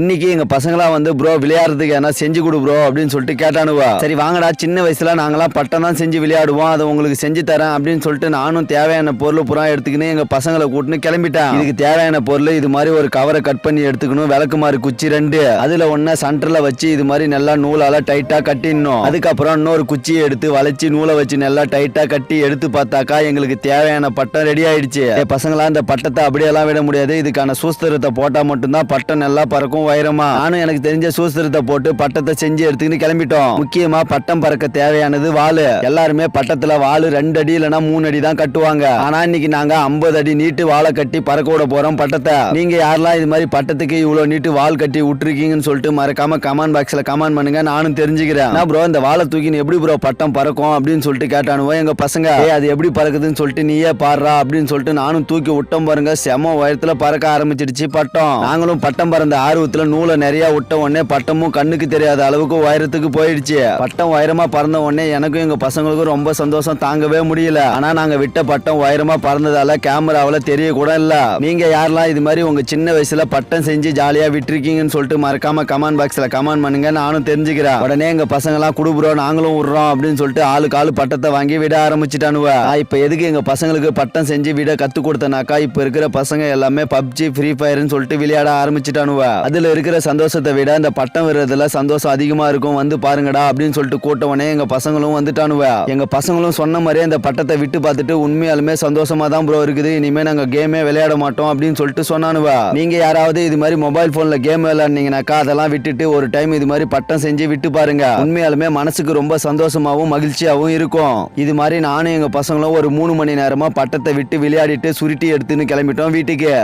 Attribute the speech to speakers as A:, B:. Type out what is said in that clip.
A: இன்னைக்கு எங்க பசங்களாம் வந்து ப்ரோ விளையாடுறதுக்கு என்ன செஞ்சு கொடு ப்ரோ அப்படின்னு சொல்லிட்டு கேட்டானுவா. சரி வாங்கடா சின்ன வயசுல நாங்களாம் பட்டம் தான் செஞ்சு விளையாடுவோம். அதை உங்களுக்கு செஞ்சு தரேன் அப்படின்னு சொல்லிட்டு நானும் தேவையான பொருள் புறா எடுத்துக்கின்னு எங்க பசங்களை கூட்டின்னு கிளம்பிட்டேன். இதுக்கு தேவையான பொருள் இது மாதிரி ஒரு கவரை கட் பண்ணி எடுத்துக்கணும். விளக்குமாறு குச்சி ரெண்டு. அதுல ஒன்னு சென்டர்ல வச்சு இது மாதிரி நல்லா நூலால டைட்டா கட்டிடணும். அதுக்கப்புறம் இன்னொரு குச்சியை எடுத்து வளைச்சு நூலை வச்சு நல்லா டைட்டா கட்டி எடுத்து பார்த்தாக்கா எங்களுக்கு தேவையான பட்டம் ரெடி ஆயிடுச்சு. பசங்களா இந்த பட்டத்தை அப்படியெல்லாம் விட முடியாது. இதுக்கான சூஸ்திரத்தை போட்டா மட்டும்தான் பட்டம் நல்லா பறக்கும். வைரமா? நானும் எனக்கு தெரிஞ்ச சூஸ்திரத்தை போட்டு பட்டத்தை செஞ்சு எடுத்துக்கிட்டு கிளம்பிட்டோம். முக்கியமா பட்டம் பறக்க தேவையானது வாழு எல்லாருமே பட்டத்துல வாழு ரெண்டு அடி இல்லைன்னா மூணு அடி தான் கட்டுவாங்க. ஆனா இன்னைக்கு நாங்க ஐம்பது அடி நீட்டு வாழை கட்டி பறக்க விட போறோம் பட்டத்தை. நீங்க யாரெல்லாம் இது மாதிரி பட்டத்துக்கு இவ்வளவு நீட்டு வால் கட்டி விட்டுருக்கீங்கன்னு சொல்லிட்டு மறக்காம கமெண்ட் பாக்ஸ்ல கமெண்ட் பண்ணுங்க. நானும் தெரிஞ்சுக்கிறேன். ப்ரோ இந்த வாழை தூக்கி எப்படி ப்ரோ பட்டம் பறக்கும் அப்படின்னு சொல்லிட்டு கேட்டானுவோ எங்க பசங்க. ஏ அது எப்படி பறக்குதுன்னு சொல்லிட்டு நீயே பாடுறா அப்படின்னு சொல்லிட்டு நானும் தூக்கி விட்டோம் பாருங்க. செம உயரத்துல பறக்க ஆரம்பிச்சிடுச்சு பட்டம். நாங்களும் பட்டம் பறந்த ஆர்வத்துல நூலை நிறைய விட்ட உடனே பட்டமும் கண்ணுக்கு தெரியாத அளவுக்கு உயரத்துக்கு போயிடுச்சு. பட்டம் உயரமா பறந்த உடனே எனக்கும் எங்க பசங்களுக்கும் ரொம்ப சந்தோஷம். தாங்கவே முடியல. ஆனா நாங்க விட்ட பட்டம் உயரமா பறந்ததால கேமராவில தெரிய கூட இல்ல. நீங்க யாரெல்லாம் இது மாதிரி உங்க சின்ன வயசுல பட்டம் செஞ்சு ஜாலியா விட்டுருக்கீங்கன்னு சொல்லிட்டு மறக்காம கமெண்ட் பாக்ஸ்ல கமெண்ட் பண்ணுங்க. நானும் தெரிஞ்சுக்கிறேன். உடனே எங்க பசங்க எல்லாம் குடுப்புறோம் நாங்களும் விடுறோம் அப்படின்னு சொல்லிட்டு ஆளுக்கு ஆளு பட்டத்தை வாங்கி விட ஆரம்பிச்சுட்டானுவ. இப்ப எதுக்கு எங்க பசங்களுக்கு பட்டம் செஞ்சு விட கத்து கொடுத்தனாக்கா இப்ப இருக்கிற பசங்க எல்லாமே பப்ஜி ஃப்ரீ ஃபயர்னு சொல்லிட்டு விளையாட ஆரம்பிச்சுட்டானுவ. அதுல இருக்கிற சந்தோஷத்தை விட இந்த பட்டம் விடுறதுல சந்தோஷம் அதிகமா இருக்கும். வந்து பாருங்கடா அப்படின்னு சொல்லிட்டு கூட்டவனே எங்கள் பசங்களும் வந்துட்டானுவ. எங்கள் பசங்களும் சொன்ன மாதிரியே இந்த பட்டத்தை விட்டு பார்த்துட்டு உண்மையாலுமே சந்தோஷமா தான் ப்ரோ இருக்குது. இனிமேல் நாங்கள் கேமே விளையாட மாட்டோம் அப்படின்னு சொல்லிட்டு சொன்னானுவ. நீங்க யாராவது இது மாதிரி மொபைல் ஃபோனில் கேம் விளையாடுனீங்கனாக்கா அதெல்லாம் விட்டுட்டு ஒரு டைம் இது மாதிரி பட்டம் செஞ்சு விட்டு பாருங்க. உண்மையாலுமே மனசுக்கு ரொம்ப சந்தோஷமாகவும் மகிழ்ச்சியாவும் இருக்கும். இது மாதிரி நானும் எங்கள் பசங்களும் ஒரு மூணு மணி நேரமாக பட்டத்தை விட்டு விளையாடிட்டு சுருட்டி எடுத்துன்னு கிளம்பிட்டோம் வீட்டுக்கு.